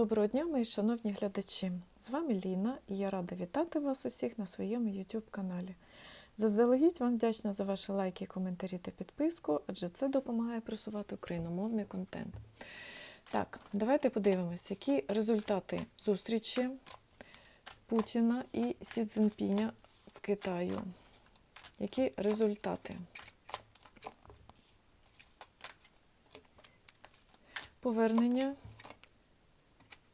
Доброго дня, мої шановні глядачі! З вами Ліна і я рада вітати вас усіх на своєму YouTube каналі. Заздалегідь вам вдячна за ваші лайки, коментарі та підписку, адже це допомагає просувати україномовний контент. Так, давайте подивимось, які результати зустрічі Путіна і Сі Цзіньпіня в Китаю. Які результати? Повернення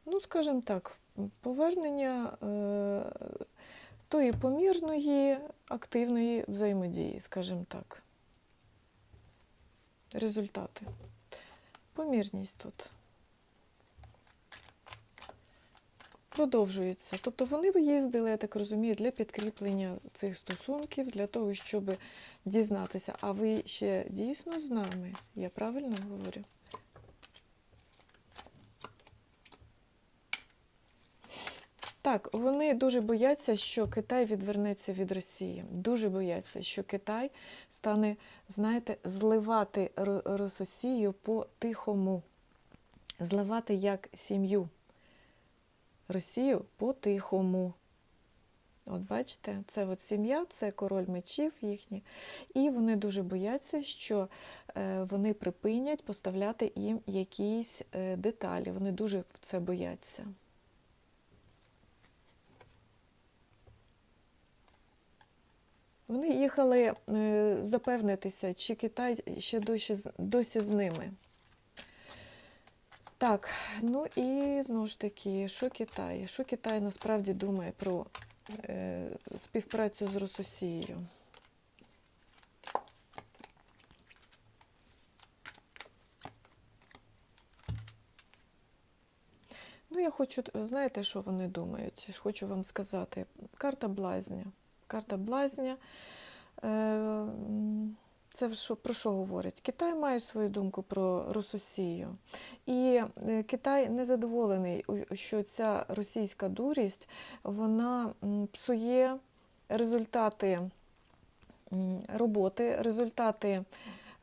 ну, скажімо так, повернення е, тої помірної активної взаємодії, скажімо так. Результати. Помірність тут. Продовжується. Тобто вони виїздили, я так розумію, для підкріплення цих стосунків, для того, щоб дізнатися, а ви ще дійсно з нами? Я правильно говорю? Так, вони дуже бояться, що Китай відвернеться від Росії. Дуже бояться, що Китай стане, знаєте, зливати Росію по-тихому, зливати як сім'ю. Росію по-тихому. От бачите, це от сім'я, це король мечів їхній. І вони дуже бояться, що е, вони припинять поставляти їм якісь е, деталі. Вони дуже це бояться. Вони їхали е, запевнитися, чи Китай ще досі, досі з ними. Так, ну і знову ж таки, що Китай? Що Китай насправді думає про е, співпрацю з Росією? Ну, я хочу, знаєте, що вони думають? Хочу вам сказати. Карта блазня. Карта блазня. Е, Це про що говорить? Китай має свою думку про Рососію. І е, Китай незадоволений, у- що ця російська дурість вона псує результати роботи, результати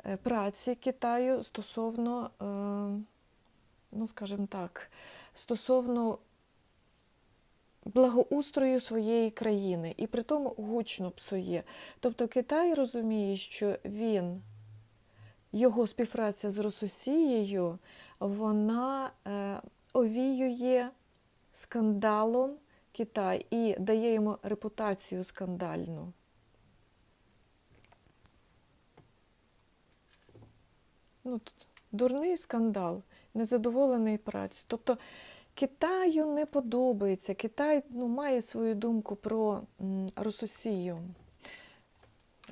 е, праці Китаю стосовно, ну скажімо так, стосовно благоустрою своєї країни, і при тому гучно псує. Тобто Китай розуміє, що він, його співпраця з Росією, вона е, овіює скандалом Китай і дає йому репутацію скандальну. Ну, дурний скандал, незадоволений працею. Тобто Китаю не подобається. Китай ну, має свою думку про м, Рососію.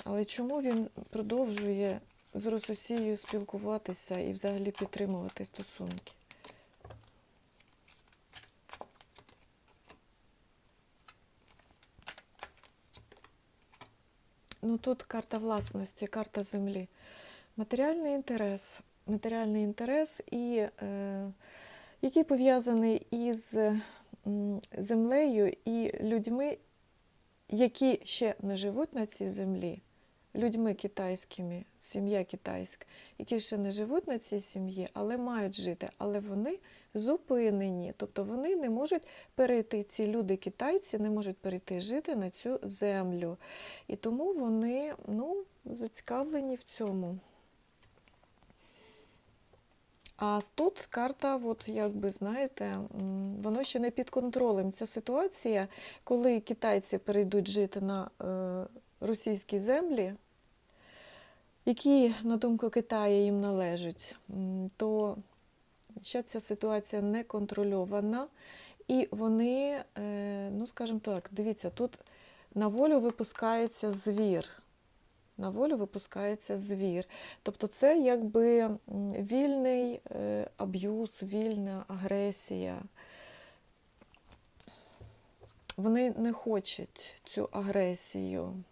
Але чому він продовжує з Рососією спілкуватися і взагалі підтримувати стосунки? Ну тут карта власності, карта землі. Матеріальний інтерес. Матеріальний інтерес, і, е, який пов'язаний із землею і людьми, які ще не живуть на цій землі, людьми китайськими, сім'я китайська, які ще не живуть на цій сім'ї, але мають жити, але вони зупинені. Тобто вони не можуть перейти, ці люди китайці не можуть перейти жити на цю землю. І тому вони ну, зацікавлені в цьому. А тут карта, от якби знаєте, воно ще не під контролем. Ця ситуація, коли китайці перейдуть жити на е, російські землі, які, на думку Китаю, їм належать, то ще ця ситуація не контрольована. І вони, е, ну скажімо так, дивіться, тут на волю випускається звір. На волю випускається звір. Тобто це якби вільний е, аб'юз, вільна агресія. Вони не хочуть цю агресію.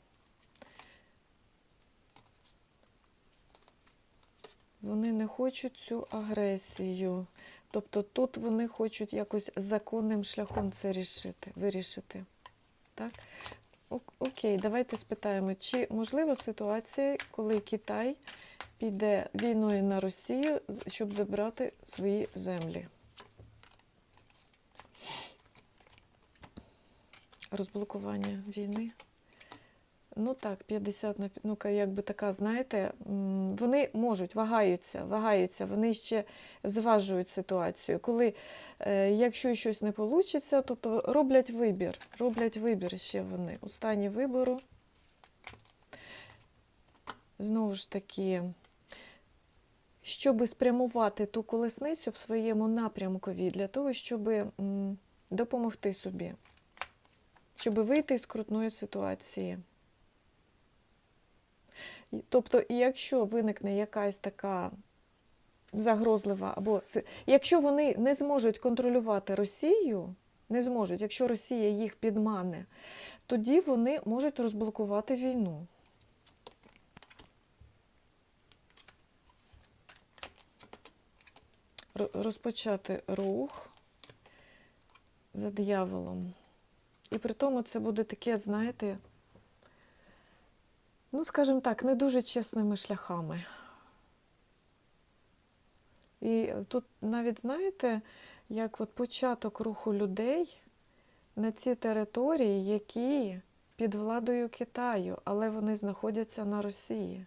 Вони не хочуть цю агресію. Тобто тут вони хочуть якось законним шляхом це рішити, вирішити. Так? Окей, давайте спитаємо, чи можлива ситуація, коли Китай піде війною на Росію, щоб забрати свої землі? Розблокування війни. Ну так, 50 на ну якби така, знаєте, вони можуть, вагаються, вагаються, вони ще зважують ситуацію. Коли, е, якщо щось не вийде, тобто роблять вибір, роблять вибір ще вони. У стані вибору. Знову ж таки, щоб спрямувати ту колесницю в своєму напрямкові для того, щоб допомогти собі, щоб вийти з крутної ситуації. Тобто, якщо виникне якась така загрозлива, або якщо вони не зможуть контролювати Росію, не зможуть, якщо Росія їх підмане, тоді вони можуть розблокувати війну. Розпочати рух за дияволом. І при тому це буде таке, знаєте, ну, скажімо так, не дуже чесними шляхами. І тут навіть знаєте, як от початок руху людей на ці території, які під владою Китаю, але вони знаходяться на Росії.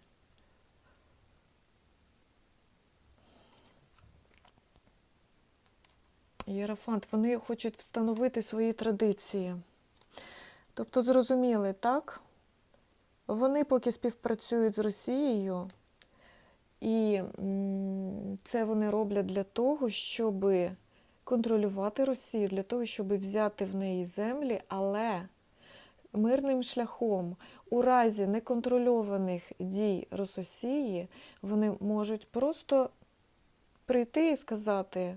Єрофант, вони хочуть встановити свої традиції. Тобто, зрозуміли, так? Вони поки співпрацюють з Росією, і це вони роблять для того, щоб контролювати Росію, для того, щоб взяти в неї землі, але мирним шляхом, у разі неконтрольованих дій Рососії, вони можуть просто прийти і сказати: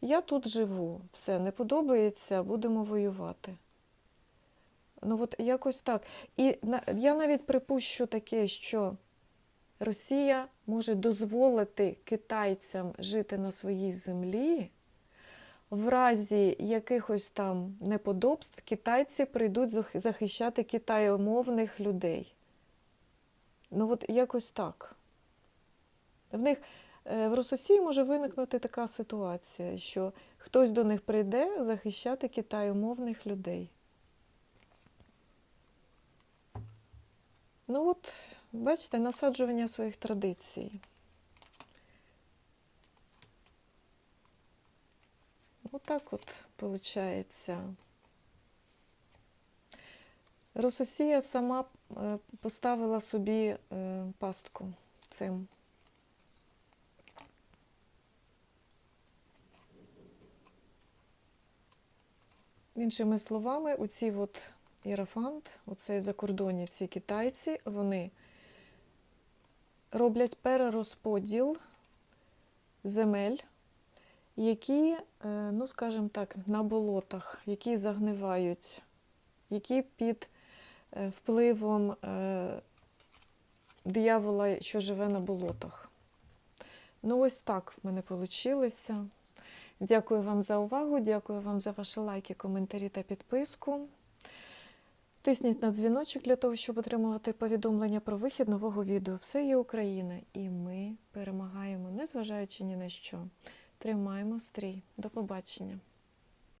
Я тут живу, все не подобається, будемо воювати. Ну, от якось так. І я навіть припущу таке, що Росія може дозволити китайцям жити на своїй землі. В разі якихось там неподобств китайці прийдуть захищати китайомовних людей. Ну, от якось так. В них е, в Рососії може виникнути така ситуація, що хтось до них прийде захищати китайомовних людей. Ну от, бачите, насаджування своїх традицій. Отак от виходить. Рососія сама е, поставила собі е, пастку цим. Іншими словами, оці от Єрофант, оцей закордонні ці китайці, вони роблять перерозподіл земель, які, е, ну скажімо так, на болотах, які загнивають, які під е, впливом е, диявола, що живе на болотах. Ну, ось так в мене вийшло. Дякую вам за увагу, дякую вам за ваші лайки, коментарі та підписку. Тисніть на дзвіночок для того, щоб отримувати повідомлення про вихід нового відео. Все є Україна, і ми перемагаємо, незважаючи ні на що. Тримаємо стрій. До побачення.